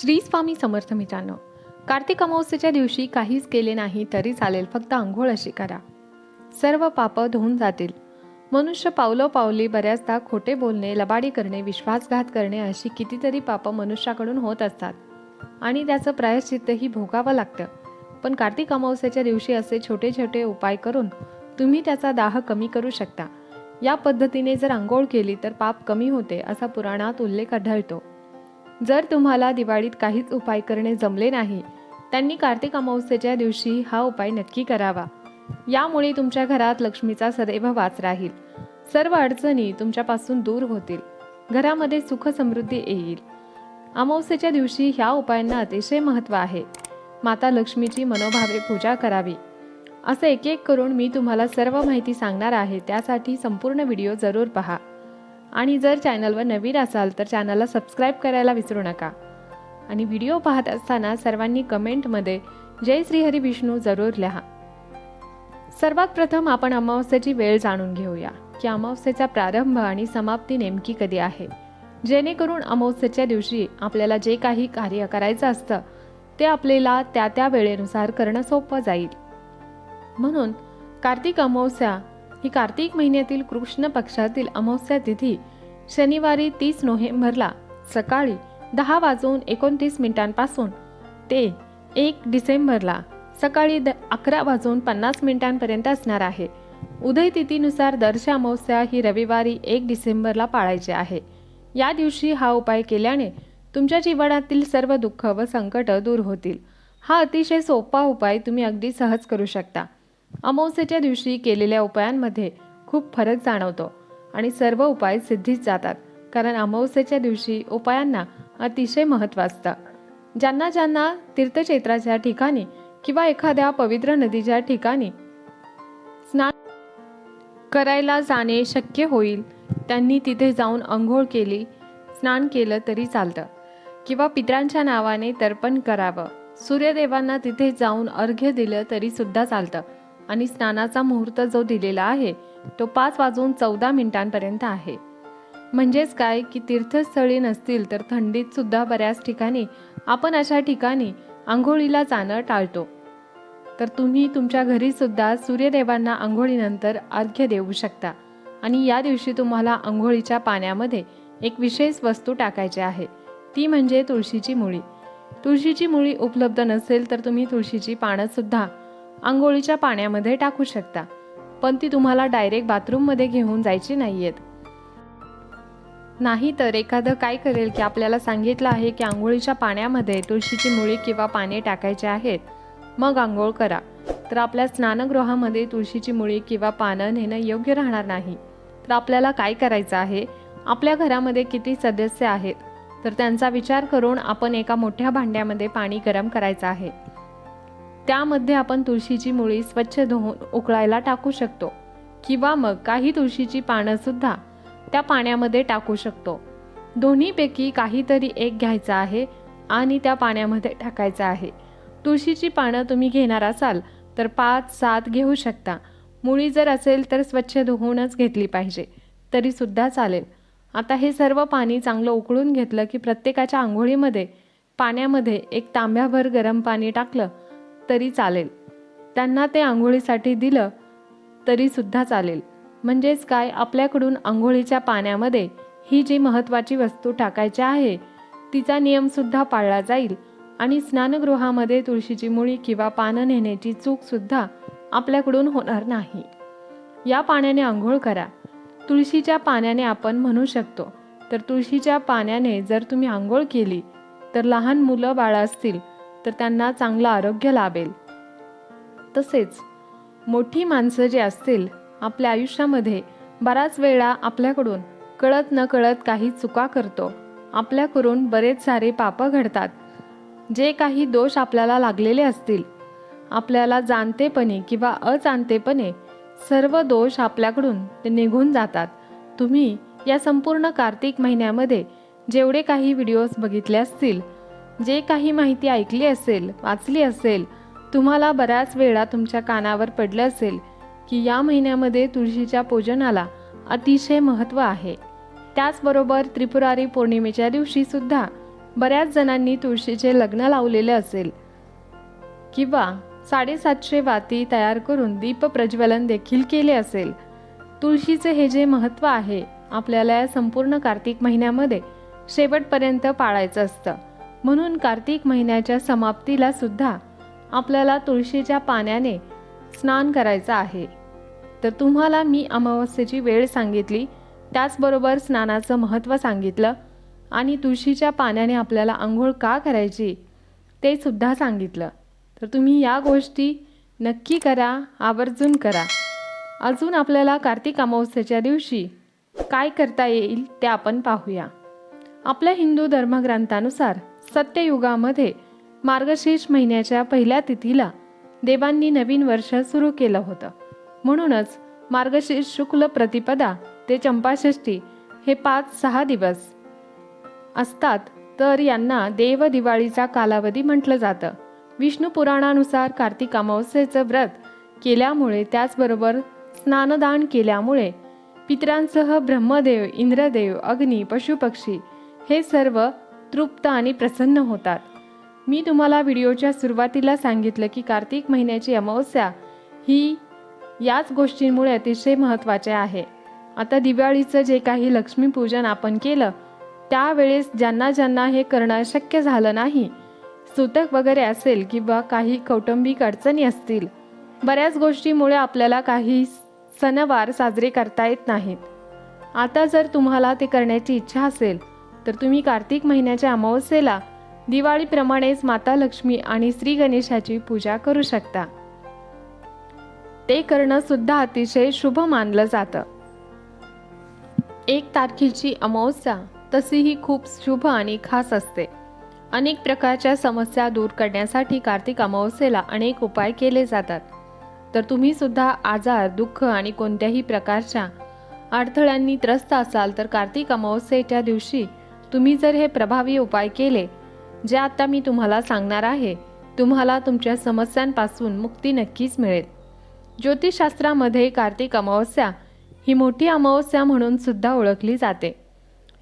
श्री स्वामी समर्थ मित्रांनो कार्तिक अमावस्येच्या दिवशी काहीच केले नाही तरी चालेल फक्त आंघोळ अशी करा. सर्व पाप धुवून जातील. मनुष्य पावलं पावली बऱ्याचदा खोटे बोलणे लबाडी करणे विश्वासघात करणे अशी कितीतरी पापं मनुष्याकडून होत असतात. आणि त्याचं प्रायश्चित्तही भोगावं लागतं. पण कार्तिक अमावस्येच्या दिवशी असे छोटे छोटे उपाय करून तुम्ही त्याचा दाह कमी करू शकता. या पद्धतीने जर आंघोळ केली तर पाप कमी होते असा पुराणात उल्लेख आढळतो. जर तुम्हाला दिवाळीत काहीच उपाय करणे जमले नाही त्यांनी कार्तिक अमावस्येच्या दिवशी हा उपाय नक्की करावा. यामुळे तुमच्या घरात लक्ष्मीचा सदैव वाच राहील. सर्व अडचणी तुमच्यापासून दूर होतील. घरामध्ये सुख समृद्धी येईल. अमावस्येच्या दिवशी ह्या उपायांना अतिशय महत्त्व आहे. माता लक्ष्मीची मनोभावे पूजा करावी. असं एक एक करून मी तुम्हाला सर्व माहिती सांगणार आहे त्यासाठी संपूर्ण व्हिडिओ जरूर पहा. आणि जर चॅनलवर नवीन असाल तर चॅनलला सबस्क्राईब करायला विसरू नका. आणि व्हिडिओ पाहत असताना सर्वांनी कमेंटमध्ये जय श्रीहरी विष्णू जरूर लिहा. सर्वात प्रथम आपण अमावस्याची वेळ जाणून घेऊया की अमावस्येचा प्रारंभ आणि समाप्ती नेमकी कधी आहे? जेणेकरून अमावस्येच्या दिवशी आपल्याला जे काही कार्य करायचं असतं ते आपल्याला त्या त्या वेळेनुसार करणं सोपं जाईल. म्हणून कार्तिक अमावस्या ही कार्तिक महिन्यातील कृष्ण पक्षातील अमावस्या तिथी शनिवारी तीस नोव्हेंबरला सकाळी दहा वाजून एकोणतीस मिनिटांपासून ते एक डिसेंबरला सकाळी द अकरा वाजून पन्नास मिनिटांपर्यंत असणार आहे. उदय तिथीनुसार दर्श अमावस्या ही रविवारी एक डिसेंबरला पाळायची आहे. या दिवशी हा उपाय केल्याने तुमच्या जीवनातील सर्व दुःख व संकट दूर होतील. हा अतिशय सोपा उपाय तुम्ही अगदी सहज करू शकता. अमावस्येच्या दिवशी केलेल्या उपायांमध्ये खूप फरक जाणवतो आणि सर्व उपाय सिद्धीच जातात कारण अमावस्येच्या दिवशी उपायांना अतिशय महत्त्व असतं. ज्यांना ज्यांना तीर्थक्षेत्राच्या ठिकाणी किंवा एखाद्या पवित्र नदीच्या ठिकाणी स्नान करायला जाणे शक्य होईल त्यांनी तिथे जाऊन अंघोळ केली स्नान केलं तरी चालतं. किंवा पितरांच्या नावाने तर्पण करावं. सूर्यदेवांना तिथे जाऊन अर्घ्य दिलं तरी सुद्धा चालतं. आणि स्नानाचा मुहूर्त जो दिलेला आहे तो पाच वाजून चौदा मिनिटांपर्यंत आहे. म्हणजेच काय की तीर्थस्थळी नसतील तर थंडीत सुद्धा बऱ्याच ठिकाणी आपण अशा ठिकाणी आंघोळीला जाणं टाळतो. तर तुम्ही तुमच्या घरी सुद्धा सूर्यदेवांना आंघोळीनंतर अर्घ्य देऊ शकता. आणि या दिवशी तुम्हाला आंघोळीच्या पाण्यामध्ये एक विशेष वस्तू टाकायची आहे. ती म्हणजे तुळशीची मुळी. तुळशीची मुळी उपलब्ध नसेल तर तुम्ही तुळशीची पानंसुद्धा आंघोळीच्या पाण्यामध्ये टाकू शकता. पण ती तुम्हाला डायरेक्ट बाथरूममध्ये घेऊन जायची नाही आहेत नाही तर एखादं काय करेल की आपल्याला सांगितलं आहे की आंघोळीच्या पाण्यामध्ये तुळशीची मुळी किंवा पाने टाकायचे आहेत. मग आंघोळ करा. तर आपल्या स्नानगृहामध्ये तुळशीची मुळी किंवा पानं नेणं योग्य राहणार नाही. तर आपल्याला काय करायचं आहे? आपल्या घरामध्ये किती सदस्य आहेत? तर त्यांचा विचार करून आपण एका मोठ्या भांड्यामध्ये पाणी गरम करायचं आहे. त्यामध्ये आपण तुळशीची मुळी स्वच्छ धुवून उकळायला टाकू शकतो. किंवा मग काही तुळशीची पानंसुद्धा त्या पाण्यामध्ये टाकू शकतो. दोन्हीपैकी काहीतरी एक घ्यायचं आहे आणि त्या पाण्यामध्ये टाकायचं आहे. तुळशीची पानं तुम्ही घेणार असाल तर पाच सात घेऊ शकता. मुळी जर असेल तर स्वच्छ धुवूनच घेतली पाहिजे. तरीसुद्धा चालेल. आता हे सर्व पाणी चांगलं उकळून घेतलं की प्रत्येकाच्या आंघोळीमध्ये पाण्यामध्ये एक तांब्याभर गरम पाणी टाकलं तरी चालेल. त्यांना ते आंघोळीसाठी दिलं तरीसुद्धा चालेल. म्हणजेच काय? आपल्याकडून आंघोळीच्या पाण्यामध्ये ही जी महत्त्वाची वस्तू टाकायची आहे तिचा नियमसुद्धा पाळला जाईल आणि स्नानगृहामध्ये तुळशीची मुळी किंवा पानं नेण्याची चूकसुद्धा आपल्याकडून होणार नाही. या पाण्याने आंघोळ करा. तुळशीच्या पाण्याने आपण म्हणू शकतो तर तुळशीच्या पाण्याने जर तुम्ही आंघोळ केली तर लहान मुलं बाळं असतील तर त्यांना चांगलं आरोग्य लाभेल. तसेच मोठी माणसं जे असतील आपल्या आयुष्यामध्ये बराच वेळा आपल्याकडून कळत न कळत काही चुका करतो. आपल्याकडून बरेच सारे पापं घडतात. जे काही दोष आपल्याला लागलेले असतील आपल्याला जाणतेपणे किंवा अजाणतेपणे सर्व दोष आपल्याकडून ते निघून जातात. तुम्ही या संपूर्ण कार्तिक महिन्यामध्ये जेवढे काही व्हिडिओज बघितले असतील जे काही माहिती ऐकली असेल वाचली असेल तुम्हाला बऱ्याच वेळा तुमच्या कानावर पडलं असेल की या महिन्यामध्ये तुळशीच्या पूजनाला अतिशय महत्त्व आहे. त्याचबरोबर त्रिपुरारी पौर्णिमेच्या दिवशीसुद्धा बऱ्याच जणांनी तुळशीचे लग्न लावलेले असेल. किंवा साडेसातशे वाती तयार करून दीप प्रज्वलन देखील केले असेल. तुळशीचे हे जे महत्त्व आहे आपल्याला या संपूर्ण कार्तिक महिन्यामध्ये शेवटपर्यंत पाळायचं असतं. म्हणून कार्तिक महिन्याच्या समाप्तीला सुद्धा आपल्याला तुळशीच्या पाण्याने स्नान करायचं आहे. तर तुम्हाला मी अमावस्येची वेळ सांगितली त्याचबरोबर स्नानाचं महत्त्व सांगितलं आणि तुळशीच्या पाण्याने आपल्याला आंघोळ का करायची ते सुद्धा सांगितलं. तर तुम्ही या गोष्टी नक्की करा आवर्जून करा. अजून आपल्याला कार्तिक अमावस्येच्या दिवशी काय करता येईल ते आपण पाहूया. आपल्या हिंदू धर्मग्रंथानुसार सत्ययुगामध्ये मार्गशीर्ष महिन्याच्या पहिल्या तिथीला देवांनी नवीन वर्ष सुरू केलं होतं. म्हणूनच मार्गशीर्ष शुक्ल प्रतिपदा ते चंपाषष्ठी हे पाच सहा दिवस असतात. तर यांना देव दिवाळीचा कालावधी म्हटलं जातं. विष्णू पुराणानुसार कार्तिक अमावस्येचं व्रत केल्यामुळे त्याचबरोबर स्नानदान केल्यामुळे पितरांसह ब्रह्मदेव इंद्रदेव अग्नी पशुपक्षी हे सर्व तृप्त आणि प्रसन्न होतात. मी तुम्हाला व्हिडिओच्या सुरुवातीला सांगितलं की कार्तिक महिन्याची अमावस्या ही याच गोष्टींमुळे अतिशय महत्त्वाचे आहे. आता दिवाळीचं जे काही लक्ष्मीपूजन आपण केलं त्यावेळेस ज्यांना ज्यांना हे करणं शक्य झालं नाही सुतक वगैरे असेल किंवा काही कौटुंबिक अडचणी असतील बऱ्याच गोष्टीमुळे आपल्याला काही सणवार साजरे करता येत नाहीत. आता जर तुम्हाला ते करण्याची इच्छा असेल तर तुम्ही कार्तिक महिन्याच्या अमावस्येला दिवाळीप्रमाणेच माता लक्ष्मी आणि श्री गणेशाची पूजा करू शकता. ते करणं सुद्धा अतिशय शुभ मानलं जातं. एक तारखेची अमावस्या तशीही खूप शुभ आणि खास असते. अनेक प्रकारच्या समस्या दूर करण्यासाठी कार्तिक अमावस्येला अनेक उपाय केले जातात. तर तुम्ही सुद्धा आजार दुःख आणि कोणत्याही प्रकारच्या अडथळ्यांनी त्रस्त असाल तर कार्तिक अमावस्येच्या दिवशी तुम्ही जर हे प्रभावी उपाय केले जे आता मी तुम्हाला सांगणार आहे तुम्हाला तुमच्या समस्यांपासून मुक्ती नक्कीच मिळेल. ज्योतिषशास्त्रामध्ये कार्तिक अमावस्या ही मोठी अमावस्या म्हणून सुद्धा ओळखली जाते.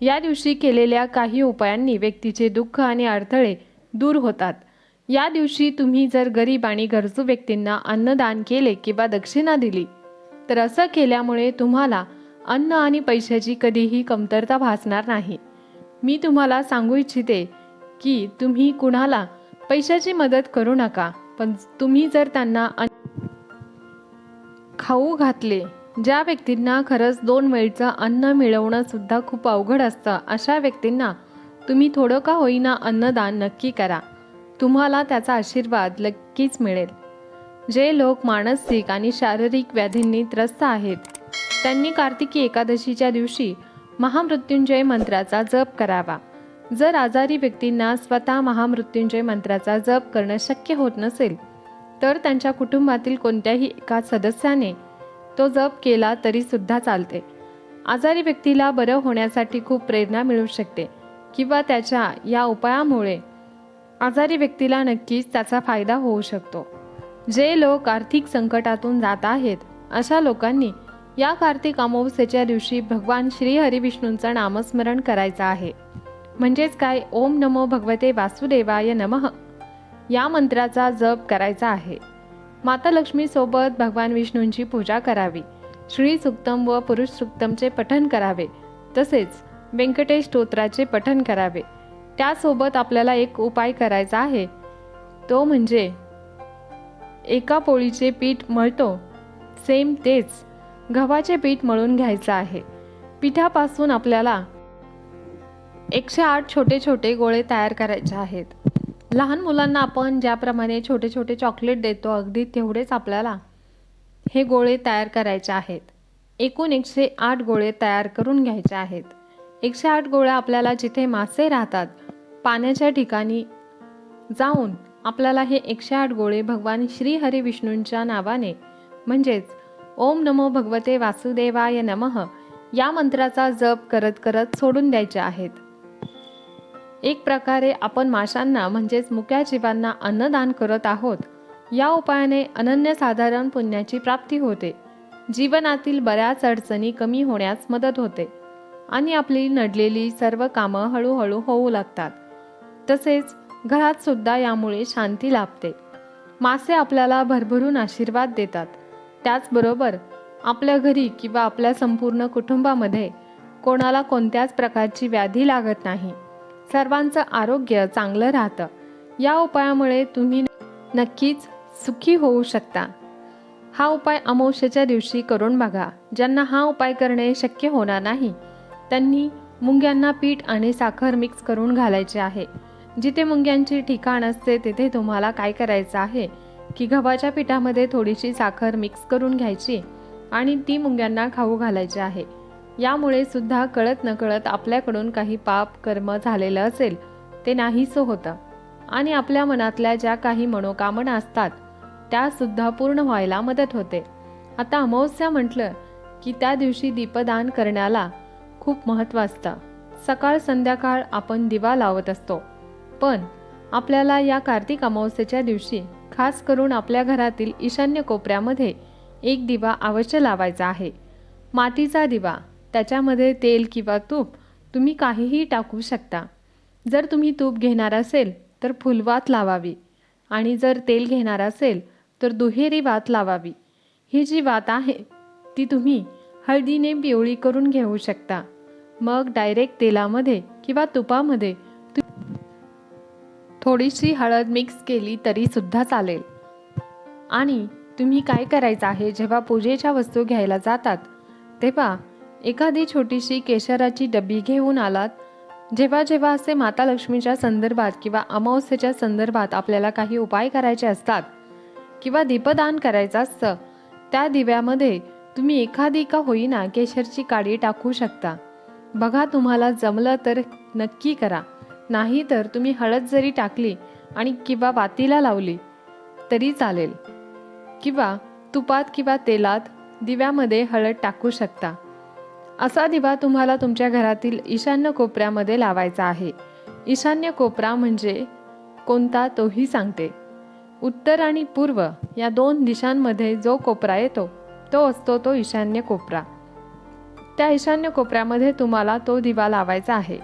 या दिवशी केलेल्या काही उपायांनी व्यक्तीचे दुःख आणि अडथळे दूर होतात. या दिवशी तुम्ही जर गरीब आणि गरजू व्यक्तींना अन्नदान केले किंवा दक्षिणा दिली तर असं केल्यामुळे तुम्हाला अन्न आणि पैशाची कधीही कमतरता भासणार नाही. मी तुम्हाला सांगू इच्छिते की तुम्ही कुणाला पैशाची मदत करू नका पण तुम्ही जर त्यांना खाऊ घातले ज्या व्यक्तींना खरंच दोन वेळचं अन्न मिळवणं सुद्धा खूप अवघड असतं अशा व्यक्तींना तुम्ही थोडं का होईना अन्नदान नक्की करा. तुम्हाला त्याचा आशीर्वाद नक्कीच मिळेल. जे लोक मानसिक आणि शारीरिक व्याधींनी त्रस्त आहेत त्यांनी कार्तिकी एकादशीच्या दिवशी महामृत्युंजय मंत्राचा जप करावा. जर आजारी व्यक्तींना स्वतः महामृत्युंजय मंत्राचा जप करणं शक्य होत नसेल तर त्यांच्या कुटुंबातील कोणत्याही एका सदस्याने तो जप केला तरी सुद्धा चालते. आजारी व्यक्तीला बरं होण्यासाठी खूप प्रेरणा मिळू शकते किंवा त्याच्या या उपायामुळे आजारी व्यक्तीला नक्कीच त्याचा फायदा होऊ शकतो. जे लोक आर्थिक संकटातून जात आहेत अशा लोकांनी या कार्तिक अमावस्येच्या दिवशी भगवान श्री हरिविष्णूंचं नामस्मरण करायचं आहे. म्हणजेच काय ओम नमो भगवते वासुदेवाय नमः. या मंत्राचा जप करायचा आहे. माता लक्ष्मीसोबत भगवान विष्णूंची पूजा करावी. श्री सुक्तम व पुरुष सुक्तमचे पठन करावे. तसेच व्यंकटेश स्तोत्राचे पठन करावे. त्यासोबत आपल्याला एक उपाय करायचा आहे. तो म्हणजे एका पोळीचे पीठ मळतो. सेम तेच. गव्हाचे पीठ मळून घ्यायचं आहे. पिठापासून आपल्याला एकशे आठ छोटे छोटे गोळे तयार करायचे आहेत. लहान मुलांना आपण ज्याप्रमाणे छोटे छोटे चॉकलेट देतो अगदी तेवढेच आपल्याला हे गोळे तयार करायचे आहेत. एकूण एकशे आठ गोळे तयार करून घ्यायचे आहेत. एकशे आठ गोळ्या आपल्याला जिथे मासे राहतात पाण्याच्या ठिकाणी जाऊन आपल्याला हे एकशे आठ गोळे भगवान श्री हरी विष्णूंच्या नावाने म्हणजेच ओम नमो भगवते वासुदेवाय नमः. या मंत्राचा जप करत करत सोडून द्यायचे आहेत. एक प्रकारे आपण माशांना म्हणजेच मुक्या जीवांना अन्नदान करत आहोत. या उपायाने अनन्यसाधारण पुण्याची प्राप्ती होते. जीवनातील बऱ्याच अडचणी कमी होण्यास मदत होते. आणि आपली नडलेली सर्व कामं हळूहळू होऊ लागतात. तसेच घरात सुद्धा यामुळे शांती लाभते. मासे आपल्याला भरभरून आशीर्वाद देतात. त्याचबरोबर आपल्या घरी किंवा आपल्या संपूर्ण कुटुंबामध्ये कोणाला कोणत्याच प्रकारची व्याधी लागत नाही. सर्वांचं आरोग्य चांगलं राहतं. या उपायामुळे तुम्ही नक्कीच सुखी होऊ शकता. हा उपाय अमावस्येच्या दिवशी करून बघा. ज्यांना हा उपाय करणे शक्य होणार नाही त्यांनी मुंग्यांना पीठ आणि साखर मिक्स करून घालायचे आहे. जिथे मुंग्यांचे ठिकाण असते तिथे तुम्हाला काय करायचं आहे? की गव्हाच्या पिठामध्ये थोडीशी साखर मिक्स करून घ्यायची आणि ती मुंग्यांना खाऊ घालायची आहे. यामुळे सुद्धा कळत नकळत आपल्याकडून काही पाप कर्म झालेलं असेल ते नाहीसं होतं. आणि आपल्या मनातल्या ज्या काही मनोकामना असतात त्या सुद्धा पूर्ण व्हायला मदत होते. आता अमावस्या म्हटलं की त्या दिवशी दीपदान करण्याला खूप महत्त्व असतं. सकाळ संध्याकाळ आपण दिवा लावत असतो. पण आपल्याला या कार्तिक अमावस्येच्या दिवशी खास करून आपल्या घरातील ईशान्य कोपऱ्यामध्ये एक दिवा अवश्य लावायचा आहे. मातीचा दिवा त्याच्यामध्ये तेल किंवा तूप तुम्ही काहीही टाकू शकता. जर तुम्ही तूप घेणार असेल तर फुलवात लावावी. आणि जर तेल घेणार असेल तर दुहेरी वात लावावी. ही जी वात आहे ती तुम्ही हळदीने पिवळी करून घेऊ शकता. मग डायरेक्ट तेलामध्ये किंवा तुपामध्ये थोडीशी हळद मिक्स केली तरीसुद्धा चालेल. आणि तुम्ही काय करायचं आहे जेव्हा पूजेच्या वस्तू घ्यायला जातात? तेव्हा एखादी छोटीशी केशराची डबी घेऊन आलात. जेव्हा जेव्हा असे माता लक्ष्मीच्या संदर्भात किंवा अमावस्येच्या संदर्भात आपल्याला काही उपाय करायचे असतात किंवा दीपदान करायचं असतं त्या दिव्यामध्ये तुम्ही एखादी का होईना केशरची काडी टाकू शकता. बघा तुम्हाला जमलं तर नक्की करा. नाही तर तुम्ही हळद जरी टाकली आणि किंवा वातीला लावली तरी चालेल. किंवा तुपात किंवा तेलात दिव्यामध्ये हळद टाकू शकता. असा दिवा तुम्हाला तुमच्या घरातील ईशान्य कोपऱ्यामध्ये लावायचा आहे. ईशान्य कोपरा म्हणजे कोणता तोही सांगते. उत्तर आणि पूर्व या दोन दिशांमध्ये जो कोपरा येतो तो असतो तो ईशान्य कोपरा. त्या ईशान्य कोपऱ्यामध्ये तुम्हाला तो दिवा लावायचा आहे.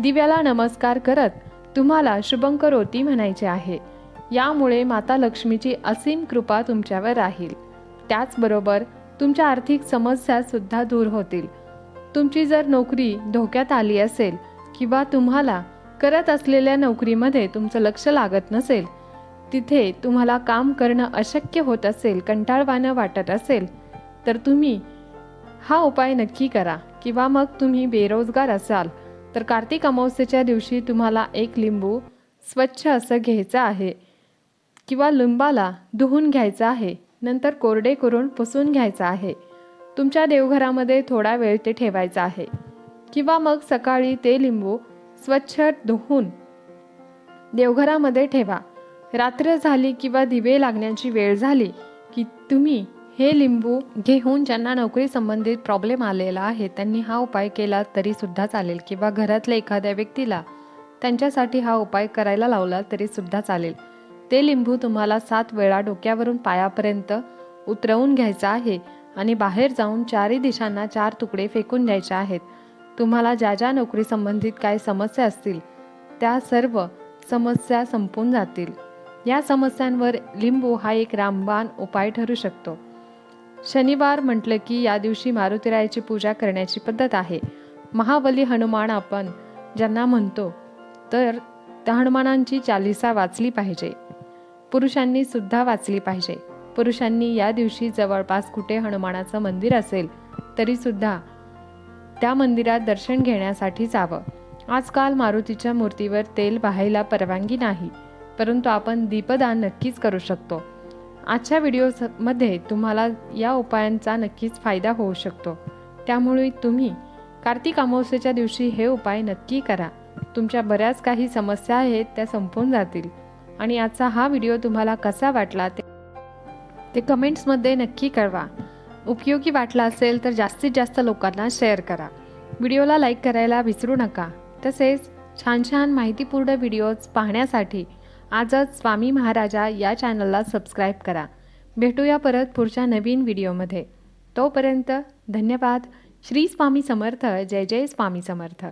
दिव्याला नमस्कार करत तुम्हाला शुभंकरोती म्हणायचे आहे. यामुळे माता लक्ष्मीची असीम कृपा तुमच्यावर राहील. त्याचबरोबर तुमच्या आर्थिक समस्या सुद्धा दूर होतील. तुमची जर नोकरी धोक्यात आली असेल किंवा तुम्हाला करत असलेल्या नोकरीमध्ये तुमचं लक्ष लागत नसेल तिथे तुम्हाला काम करणं अशक्य होत असेल कंटाळवाणं वाटत असेल तर तुम्ही हा उपाय नक्की करा किंवा मग तुम्ही बेरोजगार असाल तर कार्तिक अमावस्येच्या दिवशी तुम्हाला एक लिंबू स्वच्छ असं घ्यायचं आहे किंवा लिंबाला धुवून घ्यायचं आहे नंतर कोरडे करून पुसून घ्यायचं आहे. तुमच्या देवघरामध्ये थोडा वेळ ते ठेवायचं आहे. किंवा मग सकाळी ते लिंबू स्वच्छ धुवून देवघरामध्ये ठेवा. रात्र झाली किंवा दिवे लागण्याची वेळ झाली की तुम्ही हे लिंबू घेऊन ज्यांना नोकरी संबंधित प्रॉब्लेम आलेला आहे त्यांनी हा उपाय केला तरी सुद्धा चालेल किंवा घरातल्या एखाद्या व्यक्तीला त्यांच्यासाठी हा उपाय करायला लावला तरी सुद्धा चालेल. ते लिंबू तुम्हाला सात वेळा डोक्यावरून पायापर्यंत उतरवून घ्यायचं आहे आणि बाहेर जाऊन चारही दिशांना चार तुकडे फेकून द्यायचे आहेत. तुम्हाला ज्या ज्या नोकरी संबंधित काय समस्या असतील त्या सर्व समस्या संपून जातील. या समस्यांवर लिंबू हा एक रामबाण उपाय ठरू शकतो. शनिवार म्हटलं की या दिवशी मारुतीरायाची पूजा करण्याची पद्धत आहे. महाबली हनुमान आपण ज्यांना म्हणतो तर त्या हनुमानांची चालिसा वाचली पाहिजे. पुरुषांनी सुद्धा वाचली पाहिजे. पुरुषांनी या दिवशी जवळपास कुठे हनुमानाचं मंदिर असेल तरीसुद्धा त्या मंदिरात दर्शन घेण्यासाठी जावं. आजकाल मारुतीच्या मूर्तीवर तेल वाहायला परवानगी नाही परंतु आपण दीपदान नक्कीच करू शकतो. आजच्या व्हिडिओमध्ये तुम्हाला या उपायांचा नक्कीच फायदा होऊ शकतो. त्यामुळे तुम्ही कार्तिक अमावस्येच्या दिवशी हे उपाय नक्की करा. तुमच्या बऱ्याच काही समस्या आहेत त्या संपून जातील. आणि आजचा हा व्हिडिओ तुम्हाला कसा वाटला ते ते कमेंट्समध्ये नक्की कळवा. उपयोगी वाटला असेल तर जास्तीत जास्त लोकांना शेअर करा. व्हिडिओला लाईक करायला विसरू नका. तसेच छान छान माहितीपूर्ण व्हिडिओज पाहण्यासाठी आजच स्वामी महाराजा या चॅनलला सबस्क्राईब करा. भेटूया परत पुढच्या नवीन व्हिडिओमध्ये. तोपर्यंत धन्यवाद. श्री स्वामी समर्थ. जय जय स्वामी समर्थ.